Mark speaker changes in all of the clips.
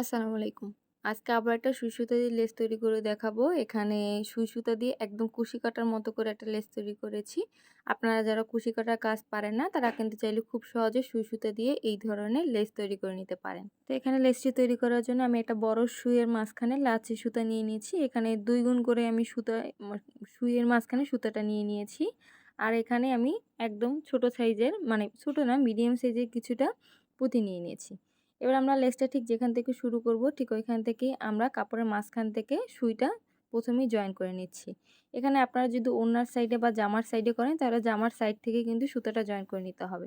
Speaker 1: আসসালামু আলাইকুম। আজকে আবার একটা সুই সুতা দিয়ে লেস তৈরি করে দেখাবো। এখানে সুই সুতা দিয়ে একদম কুশি কাটার মতো করে একটা লেস তৈরি করেছি। আপনারা যারা কুশি কাটার কাজ পারেন না, তারা কিন্তু চাইলে খুব সহজে সুই সুতা দিয়ে এই ধরনের লেস তৈরি করে নিতে পারেন। তো এখানে লেসটি তৈরি করার জন্য আমি একটা বড় সুইয়ের মাঝখানে লাচি সুতা নিয়ে নিয়েছি। এখানে দুই গুণ করে আমি সুতা সুইয়ের মাঝখানে সুতাটা নিয়ে নিয়েছি। আর এখানে আমি একদম ছোট সাইজের মানে ছোট না, মিডিয়াম সাইজের কিছুটা পুঁতি নিয়ে নিয়েছি। এবার আমরা লেসটা ঠিক যেখান থেকে শুরু করব, ঠিক ওইখান থেকেই আমরা কাপড়ের মাঝখান থেকে সুইটা প্রথমেই জয়েন করে নিচ্ছি। এখানে আপনারা যদি ওনার সাইডে বা জামার সাইডে করেন, তাহলে জামার সাইড থেকে কিন্তু সুতোটা জয়েন করে নিতে হবে।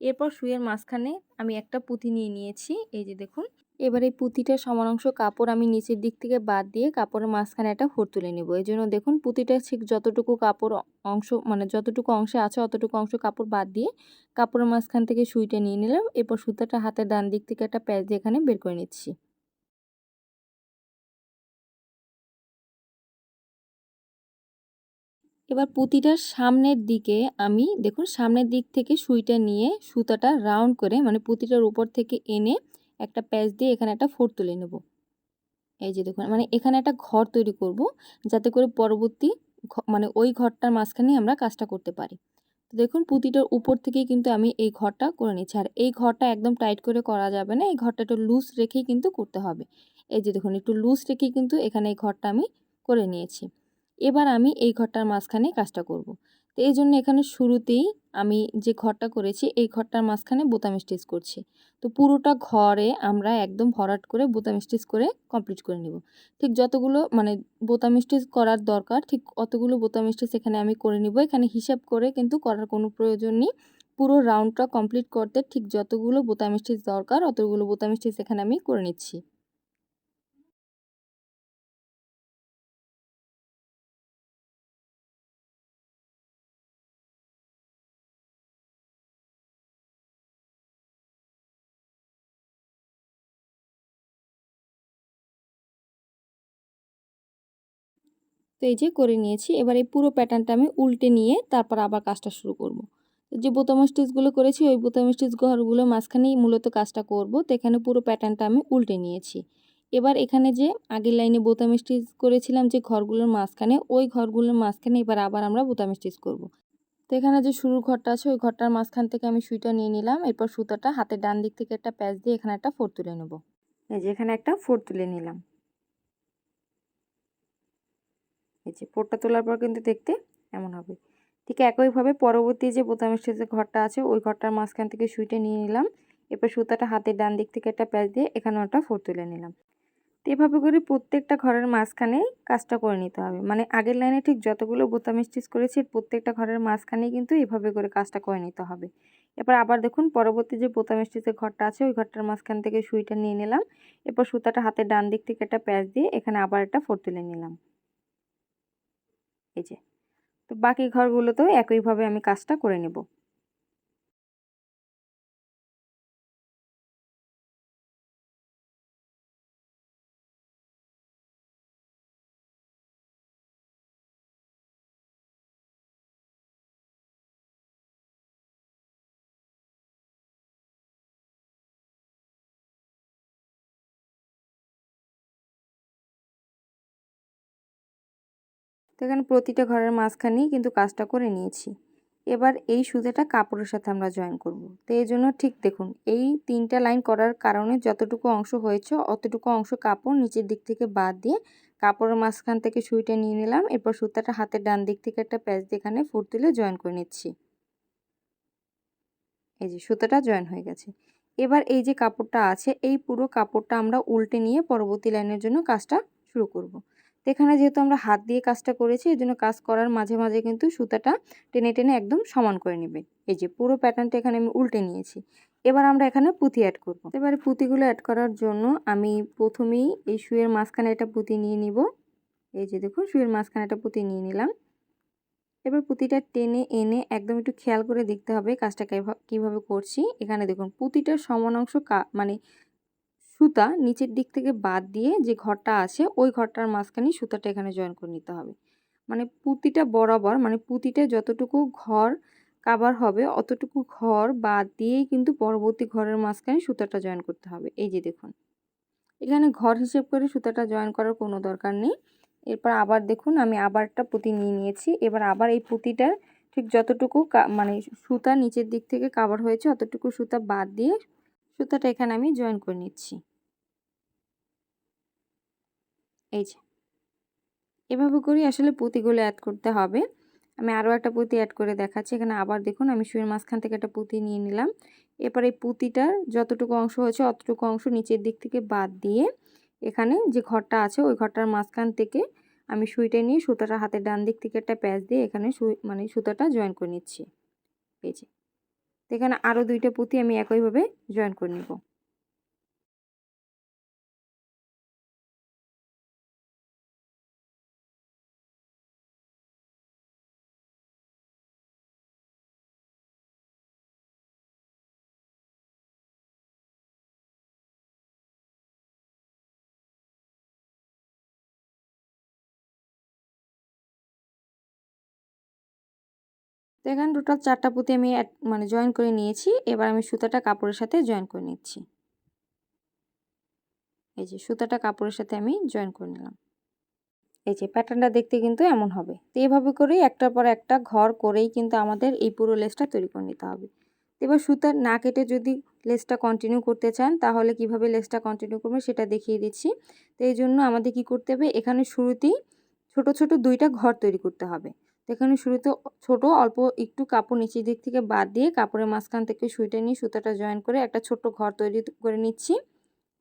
Speaker 1: এরপর সুইয়ের মাঝখানে আমি একটা পুঁতি নিয়ে নিয়েছি, এই যে দেখুন। এবার এই পুঁতিটার সমান অংশ কাপড় আমি নিচের দিক থেকে বাদ দিয়ে কাপড়ের মাঝখানে একটা ফোর তুলে নেব। এই জন্য দেখুন পুঁতিটা ঠিক যতটুকু কাপড় অংশ মানে যতটুকু অংশে আছে অতটুকু অংশ কাপড় বাদ দিয়ে কাপড়ের মাঝখান থেকে সুইটা নিয়ে নিলাম। এরপর সুতাটা হাতের ডান দিক থেকে একটা প্যাচ দিয়ে এখানে বের করে নিচ্ছি। এবার পুঁতিটার সামনের দিকে আমি, দেখুন সামনের দিক থেকে সুইটা নিয়ে সুতাটা রাউন্ড করে মানে পুঁতিটার উপর থেকে এনে একটা প্যাচ দিয়ে এখানে একটা ফোর তুলে নেব। এই যে দেখুন মানে এখানে একটা ঘর তৈরি করব যাতে করে পরবর্তী মানে ওই ঘরটার মাঝখানে আমরা কাজটা করতে পারি। তো দেখুন, পুঁতিটার উপর থেকেই কিন্তু আমি এই ঘরটা করে নিচ্ছি। আর এই ঘরটা একদম টাইট করে করা যাবে না, এই ঘরটা একটু লুজ রেখেই কিন্তু করতে হবে। এই যে দেখুন, একটু লুজ রেখেই কিন্তু এখানে এই ঘরটা আমি করে নিয়েছি। এবার আমি এই ঘরটার মাঝখানে কাজটা করব। তো এই জন্য এখানে শুরুতেই আমি যে ঘরটা করেছি, এই ঘরটার মাঝখানে বোতাম স্টিচ করছি। তো পুরোটা ঘরে আমরা একদম ভরাট করে বোতাম স্টিচ করে কমপ্লিট করে নেব। ঠিক যতগুলো মানে বোতাম স্টিচ করার দরকার, ঠিক অতগুলো বোতাম স্টিচ এখানে আমি করে নিব। এখানে হিসাব করে কিন্তু করার কোনো প্রয়োজন নেই। পুরো রাউন্ডটা কমপ্লিট করতে ঠিক যতগুলো বোতাম স্টিচ দরকার, অতগুলো বোতাম স্টিচ এখানে আমি করে নিচ্ছি। তো এই যে করে নিয়েছি। এবার এই পুরো প্যাটার্নটা আমি উল্টে নিয়ে তারপর আবার কাজটা শুরু করব। যে বোতাম স্টিচগুলো করেছি, ওই বোতাম স্টিচ ঘরগুলো মাঝখানেই মূলত কাজটা করব। তো এখানে পুরো প্যাটার্নটা আমি উল্টে নিয়েছি। এবার এখানে যে আগের লাইনে বোতাম স্টিচ করেছিলাম যে ঘরগুলোর মাঝখানে, ওই ঘরগুলোর মাঝখানে এবার আবার আমরা বোতাম স্টিচ করব। তো এখানে যে শুরুর ঘরটা আছে, ওই ঘরটার মাঝখান থেকে আমি সুইটা নিয়ে নিলাম। এরপর সুতাটা হাতের ডান দিক থেকে একটা প্যাচ দিয়ে এখানে একটা ফোর তুলে নেব। এই যে এখানে একটা ফোর তুলে নিলাম। এই যে পোটটা তোলার পর কিন্তু দেখতে এমন হবে। ঠিক একইভাবে পরবর্তী যে বোতাম স্টেজের ঘরটা আছে, ওই ঘরটার মাঝখান থেকে সুইটে নিয়ে নিলাম। এরপর সুতাটা হাতের ডান দিক থেকে একটা প্যাচ দিয়ে এখানে একটা ফোর তুলে নিলাম। তো এভাবে করে প্রত্যেকটা ঘরের মাঝখানেই কাজটা করে নিতে হবে। মানে আগের লাইনে ঠিক যতগুলো বোতাম স্টিচ করেছি, প্রত্যেকটা ঘরের মাঝখানেই কিন্তু এভাবে করে কাজটা করে নিতে হবে। এরপর আবার দেখুন পরবর্তী যে বোতাম স্টিচের ঘরটা আছে, ওই ঘরটার মাঝখান থেকে সুইটা নিয়ে নিলাম। এরপর সুতাটা হাতের ডান দিক থেকে একটা প্যাচ দিয়ে এখানে আবার একটা ফোর তুলে নিলাম। এই যে। তো বাকি ঘরগুলোতেও একইভাবে আমি কাজটা করে নেব। তো এখানে প্রতিটা ঘরের মাঝখানেই কিন্তু কাজটা করে নিয়েছি এবার এই সুতাটা কাপড়ের সাথে আমরা জয়েন করব। তো এই জন্য ঠিক দেখুন, এই তিনটা লাইন করার কারণে যতটুকু অংশ হয়েছে, অতটুকু অংশ কাপড় নিচের দিক থেকে বাদ দিয়ে কাপড়ের মাঝখান থেকে সুইটা নিয়ে নিলাম এরপর সুতাটা হাতের ডান দিক থেকে একটা প্যাচ দিয়ে এখানে ফুট তুলে জয়েন করে নিচ্ছি এই যে সুতাটা জয়েন হয়ে গেছে এবার এই যে কাপড়টা আছে, এই পুরো কাপড়টা আমরা উল্টে নিয়ে পরবর্তী লাইনের জন্য কাজটা শুরু করব। এখানে যেহেতু আমরা হাত দিয়ে কাজটা করেছি এই জন্য কাজ করার মাঝে মাঝে কিন্তু সুতাটা টেনে টেনে একদম সমান করে নেবেন এই যে পুরো প্যাটার্নটা এখানে আমি উল্টে নিয়েছি। এবার আমরা এখানে পুঁতি অ্যাড করব। এবারে পুঁতিগুলো অ্যাড করার জন্য আমি প্রথমেই এই শুয়ের মাঝখানে একটা পুঁতি নিয়ে নিব। এই যে দেখুন শুয়ের মাঝখানে একটা পুঁতি নিয়ে নিলাম। এবার পুঁতিটা টেনে এনে একদম একটু খেয়াল করে দেখতে হবে কাজটা কীভাবে করছি। এখানে দেখুন, পুঁতিটার সমান অংশ মানে সুতা নিচের দিক থেকে বাদ দিয়ে যে ঘরটা আছে, ওই ঘরটার মাঝখানে সুতাটা এখানে জয়েন করে নিতে হবে। মানে পুঁতিটা বরাবর মানে পুঁতিটা যতটুকু ঘর কাবার হবে, অতটুকু ঘর বাদ দিয়েই কিন্তু পরবর্তী ঘরের মাঝখানে সুতাটা জয়েন করতে হবে। এই যে দেখুন। এখানে ঘর হিসেব করে সুতাটা জয়েন করার কোনো দরকার নেই। এরপর আবার দেখুন, আমি আবার একটা পুঁতি নিয়ে নিয়েছি। এবার আবার এই পুঁতিটার ঠিক যতটুকু মানে সুতা নিচের দিক থেকে কাভার হয়েছে, অতটুকু সুতা বাদ দিয়ে সুতাটা এখানে আমি জয়েন করে নিচ্ছি। এই যে। এভাবে করি আসলে পুঁতিগুলো অ্যাড করতে হবে। আমি আরও একটা পুঁতি অ্যাড করে দেখাচ্ছি। এখানে আবার দেখুন, আমি শুয়ের মাঝখান থেকে একটা পুঁতি নিয়ে নিলাম। এরপর এই পুঁতিটার যতটুকু অংশ হয়েছে অতটুকু অংশ নিচের দিক থেকে বাদ দিয়ে এখানে যে ঘরটা আছে, ওই ঘরটার মাঝখান থেকে আমি সুইটা নিয়ে সুতাটা হাতের ডান দিক থেকে একটা প্যাচ দিয়ে এখানে মানে সুতাটা জয়েন করে নিচ্ছি। এই যে। এখানে আরও দুইটা পুঁতি আমি একইভাবে জয়েন করে নিব। তো এখানে টোটাল চারটা পুঁতি আমি মানে জয়েন করে নিয়েছি। এবার আমি সুতাটা কাপড়ের সাথে জয়েন করে নিচ্ছি। এই যে সুতাটা কাপড়ের সাথে আমি জয়েন করে নিলাম। এই যে প্যাটার্নটা দেখতে কিন্তু এমন হবে। তো এইভাবে করেই একটার পর একটা ঘর করেই কিন্তু আমাদের এই পুরো লেসটা তৈরি করে নিতে হবে। এবার সুতা না কেটে যদি লেসটা কন্টিনিউ করতে চান, তাহলে কীভাবে লেসটা কন্টিনিউ করবেন সেটা দেখিয়ে দিচ্ছি। তো এই জন্য আমাদের কি করতে হবে? এখানে শুরুতেই ছোট ছোট দুইটা ঘর তৈরি করতে হবে। এখানে শুরুতে ছোট, অল্প একটু কাপড় নিচের দিক থেকে বাদ দিয়ে কাপড়ের মাঝখান থেকে সুইটা নিয়ে সুতাটা জয়েন করে একটা ছোট্ট ঘর তৈরি করে নিচ্ছি।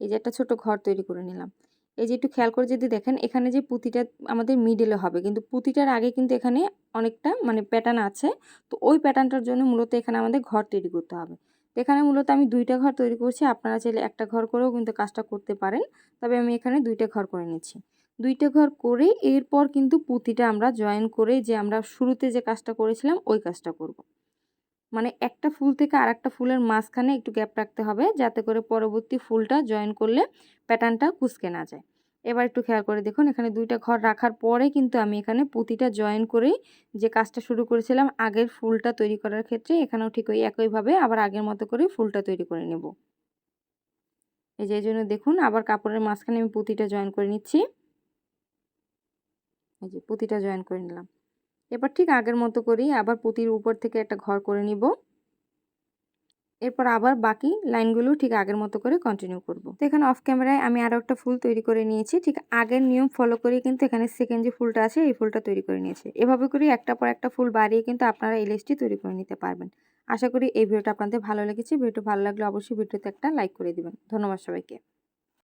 Speaker 1: এই যে একটা ছোট ঘর তৈরি করে নিলাম। এই যে একটু খেয়াল করে যদি দেখেন, এখানে যে পুঁতিটা আমাদের মিডলে হবে, কিন্তু পুঁতিটার আগে কিন্তু এখানে অনেকটা মানে প্যাটার্ন আছে। তো ওই প্যাটার্নটার জন্য মূলত এখানে আমাদের ঘর তৈরি করতে হবে। তো এখানে মূলত আমি দুইটা ঘর তৈরি করছি, আপনারা চাইলে একটা ঘর করেও কিন্তু কাজটা করতে পারেন। তবে আমি এখানে দুইটা ঘর করে নিচ্ছি। দুইটা ঘর করে এরপর কিন্তু পুঁতিটা আমরা জয়েন করে যে আমরা শুরুতে যে কাজটা করেছিলাম, ওই কাজটা করব। মানে একটা ফুল থেকে আর একটা ফুলের মাঝখানে একটু গ্যাপ রাখতে হবে যাতে করে পরবর্তী ফুলটা জয়েন করলে প্যাটার্নটা কুচকে না যায়। এবার একটু খেয়াল করে দেখুন, এখানে দুইটা ঘর রাখার পরে কিন্তু আমি এখানে পুঁতিটা জয়েন করেই যে কাজটা শুরু করেছিলাম, আগের ফুলটা তৈরি করার ক্ষেত্রে এখানেও ঠিক ওই একইভাবে আবার আগের মতো করে ফুলটা তৈরি করে নেব। এই যে জন্য দেখুন, আবার কাপড়ের মাঝখানে আমি পুঁতিটা জয়েন করে নিচ্ছি। এই যে পুঁতিটা জয়েন করে নিলাম। এবার ঠিক আগের মতো করেই আবার পুঁতির উপর থেকে একটা ঘর করে নিব। এরপর আবার বাকি লাইনগুলো ঠিক আগের মতো করে কন্টিনিউ করব। তো এখানে অফ ক্যামেরায় আমি আরও একটা ফুল তৈরি করে নিয়েছি। ঠিক আগের নিয়ম ফলো করে কিন্তু এখানে সেকেন্ড যে ফুলটা আছে, এই ফুলটা তৈরি করে নিয়েছি। এভাবে করে একটা পর একটা ফুল বাড়িয়ে কিন্তু আপনারা এই লেসটি তৈরি করে নিতে পারবেন। আশা করি এই ভিডিওটা আপনাদের ভালো লেগেছে। ভিডিওটা ভালো লাগলে অবশ্যই ভিডিওতে একটা লাইক করে দিবেন। ধন্যবাদ সবাইকে।